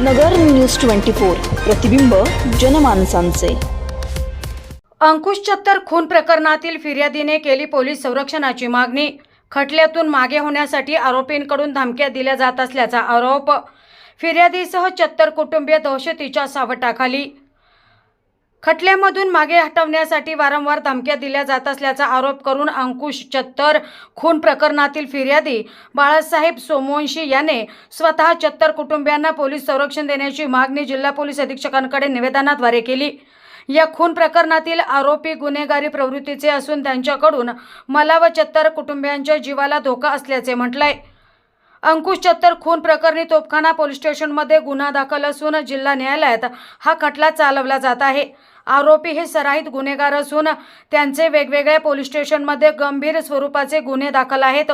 नगर news twenty four प्रतिबिंब जनमानसांचे. अंकुश चत्तर खून प्रकरणातील फिर्यादीने केली पोलीस संरक्षणाची मागणी. खटल्यातून मागे होण्यासाठी आरोपींकडून धमक्या दिल्या जात असल्याचा आरोप. फिर्यादीसह चत्तर कुटुंबीय दहशतीच्या सावटाखाली. खटल्यामधून मागे हटवण्यासाठी वारंवार धमक्या दिल्या जात असल्याचा आरोप करून अंकुश चत्तर खून प्रकरणातील फिर्यादी बाळासाहेब सोमवंशी याने स्वतः चत्तर कुटुंबियांना पोलीस संरक्षण देण्याची मागणी जिल्हा पोलीस अधीक्षकांकडे निवेदनाद्वारे केली. या खून प्रकरणातील आरोपी गुन्हेगारी प्रवृत्तीचे असून त्यांच्याकडून मला व चत्तर कुटुंबियांच्या जीवाला धोका असल्याचे म्हटलंय. अंकुश चत्तर खून प्रकरणी तोपखाना पोलीस स्टेशनमध्ये गुन्हा दाखल असून जिल्हा न्यायालयात हा खटला चालवला जात आहे. आरोपी हे सराईत गुन्हेगार असून त्यांचे वेगवेगळ्या पोलीस स्टेशनमध्ये गंभीर स्वरूपाचे गुन्हे दाखल आहेत.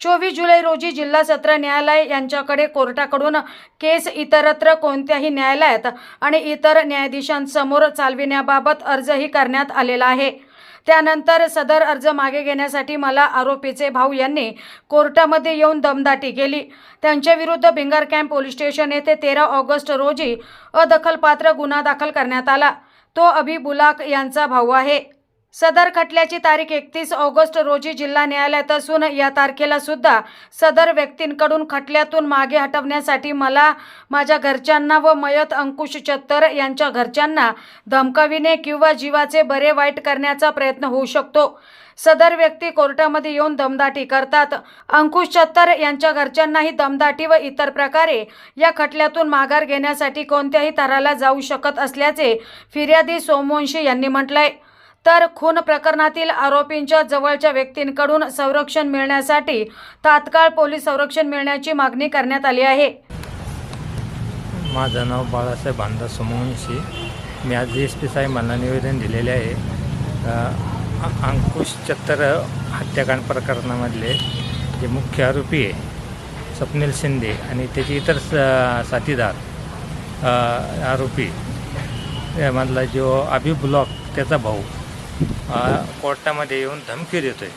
चोवीस जुलै रोजी जिल्हा सत्र न्यायालय यांच्याकडे कोर्टाकडून केस इतरत्र कोणत्याही न्यायालयात आणि इतर न्यायाधीशांसमोर चालविण्याबाबत अर्जही करण्यात आलेला आहे. त्यानंतर सदर अर्ज मागे घेण्यासाठी मला आरोपीचे भाऊ यांनी कोर्टामध्ये येऊन दमदाटी केली. त्यांच्याविरुद्ध भिंगार कॅम्प पोलीस स्टेशन येथे तेरा ऑगस्ट रोजी अदखलपात्र गुन्हा दाखल करण्यात आला. तो अभि बुलाक यांचा भाऊ आहे. सदर खटल्याची तारीख एकतीस ऑगस्ट रोजी जिल्हा न्यायालयात असून या तारखेला सुद्धा सदर व्यक्तींकडून खटल्यातून मागे हटवण्यासाठी मला माझ्या घरच्यांना व मयत अंकुश चत्तर यांच्या घरच्यांना धमकाविणे किंवा जीवाचे बरे वाईट करण्याचा प्रयत्न होऊ शकतो. सदर व्यक्ती कोर्टामध्ये येऊन दमदाटी करतात. अंकुश चत्तर यांच्या घरच्यांनाही दमदाटी व इतर प्रकारे या खटल्यातून माघार घेण्यासाठी कोणत्याही तऱ्हाला जाऊ शकत असल्याचे फिर्यादी सोमवंशी यांनी म्हटलंय. तर खून प्रकरणातील आरोपींच्या जवळच्या व्यक्तींकडून संरक्षण मिळण्यासाठी तात्काळ पोलीस संरक्षण मिळण्याची मागणी करण्यात आली आहे. माझं नाव बाळासाहेब बांधा सोमवंशी. मी आज एस पी साहेबांना निवेदन दिलेले आहे. अंकुश चत्तर हत्याकांड प्रकरणामधले जे मुख्य आरोपी आहे स्वप्नील शिंदे आणि त्याचे इतर स साथीदार आरोपी मधला जो अभि ब्लॉक त्याचा भाऊ कोर्टामध्ये येऊन धमकी देतोय.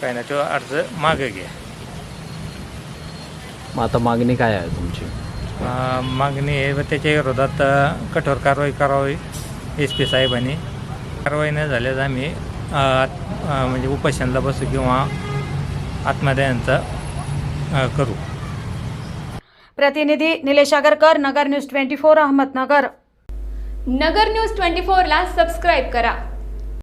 काय ना तो अर्ज मागे घ्या. मग आता मागणी काय आहे तुमची? अ, मागणी आहे व त्याच्या विरोधात अ, कठोर कारवाई करावी एस पी साहेबांनी. कारवाई न झाल्यास आम्ही अ, आत- अ, म्हणजे उपोषणाला बसू किंवा आत्महत्यांचा अ, करू. प्रतिनिधी Nilesh Agarkar Nagar news twenty four Ahmednagar. Nagar news twenty फोरला सबस्क्राईब करा.